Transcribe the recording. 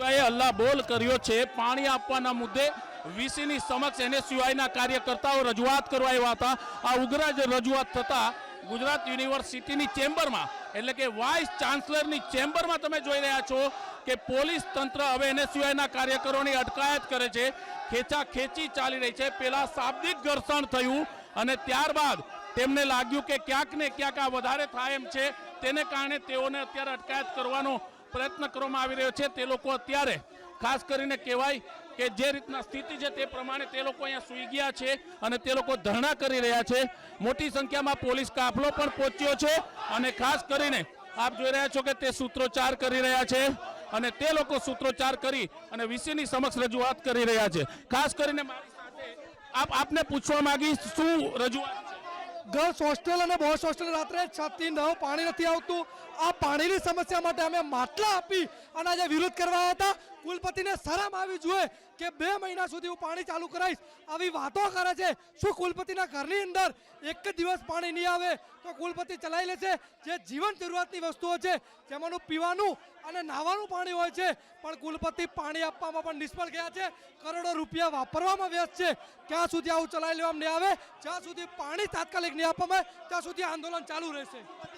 સિવાય અલ્લાહ બોલ કર્યો છે, પાણી આપવાના મુદ્દે વીસીની સમક્ષ એને સિવાયના કાર્યકર્તાઓ રજૂઆત કરવા આવ્યા હતા. આ ઉગ્ર રજૂઆત થતા ગુજરાત યુનિવર્સિટીની ચેમ્બરમાં, એટલે કે વાઇસ ચાન્સલરની ચેમ્બરમાં તમે જોઈ રહ્યા છો કે પોલીસ તંત્ર હવે એને સિવાયના કાર્યકરોની અટકાયત કરે છે, ખેંચા ખેંચી ચાલી રહી છે. પેલા શાબ્દિક ઘર્ષણ થયું અને ત્યારબાદ તેમને લાગ્યું કે ક્યાંક ને ક્યાંક આ વધારે થાય એમ છે. તેને કારણે તેઓને અત્યારે અટકાયત કરવાનો પ્રયત્ન કરવામાં આવી રહ્યો છે. તે લોકો અત્યારે ખાસ કરીને કહેવાય કે જે રીતના સ્થિતિ છે તે પ્રમાણે તે લોકો અહીંયા સૂઈ ગયા છે અને તે લોકો ધરણા કરી રહ્યા છે. મોટી સંખ્યામાં પોલીસ કાફલો પણ પહોંચ્યો છે અને ખાસ કરીને આપ જોઈ રહ્યા છો કે તે સૂત્રોચ્ચાર કરી રહ્યા છે અને તે લોકો સૂત્રોચ્ચાર કરી અને વીસીની સમક્ષ રજૂઆત કરી રહ્યા છે. ખાસ કરીને મારી સાથે આપ આપને પૂછવા માંગીશ, શું રજૂઆત ગર્લ્સ હોસ્ટેલ અને બોયઝ હોસ્ટેલ રાત્રે છ થી નવ પાણી નથી આવતું. આ પાણીની સમસ્યા માટે અમે માટલા આપી અને આજે વિરોધ કરવા હતા. કુલપતિને શરમ આવી જોઈએ કે બે મહિના સુધી હું પાણી ચાલુ કરાવીશ. આવી વાતો કરે છે. શું કુલપતિના ઘરની અંદર એક જ દિવસ પાણી નહીં આવે? તો કુલપતિ ચલાવી લેશે જે જીવન જરૂરિયાતની વસ્તુઓ છે જેમાંનું પીવાનું અને નાવાનું પાણી હોય છે, પણ કુલપતિ પાણી આપવામાં પણ નિષ્ફળ ગયા છે. કરોડો રૂપિયા વાપરવામાં વ્યસ્ત છે. ક્યાં સુધી આવું ચલાવી લેવામાં નહીં આવે? જ્યાં સુધી પાણી તાત્કાલિક નહીં આપવામાં ત્યાં સુધી આંદોલન ચાલુ રહેશે.